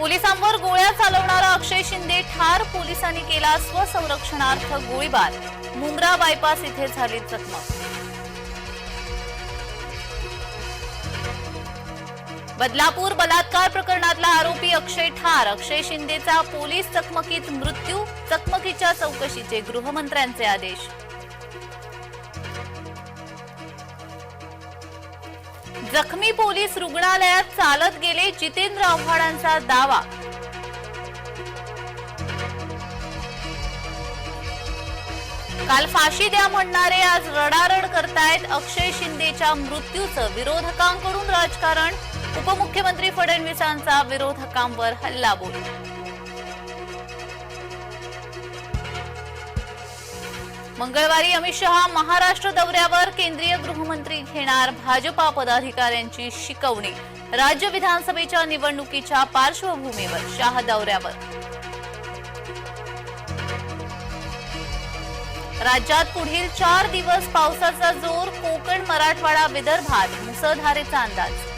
पोलिसांवर गोळ्या चालवणारा अक्षय शिंदे ठार पोलिसांनी केला स्वसंरक्षणार्थ गोळीबार. मुंब्रा बायपास इथे झाली चकमक. बदलापूर बलात्कार प्रकरणातला आरोपी अक्षय ठार. अक्षय शिंदेचा पोलीस चकमकीत मृत्यू चकमकीच्या चौकशीचे गृहमंत्र्यांचे आदेश. जखमी पोलीस रुग्णालयात चालत गेले जितेंद्र आव्हाडांचा दावा. काल फाशी द्या म्हणणारे आज रडारड करतायत अक्षय शिंदेच्या मृत्यूचं विरोधकांकडून राजकारण. उपमुख्यमंत्री फडणवीसांचा विरोधकांवर हल्ला बोल मंगळवारी अमित शहा महाराष्ट्र दौऱ्यावर केंद्रीय गृहमंत्री घेणार भाजपा पदाधिकाऱ्यांची शिकवणी. राज्य विधानसभेच्या निवडणुकीच्या पार्श्वभूमीवर शाह दौऱ्यावर. राज्यात पुढील चार दिवस पावसाचा जोर कोकण मराठवाडा विदर्भात मुसळधारेचा अंदाज.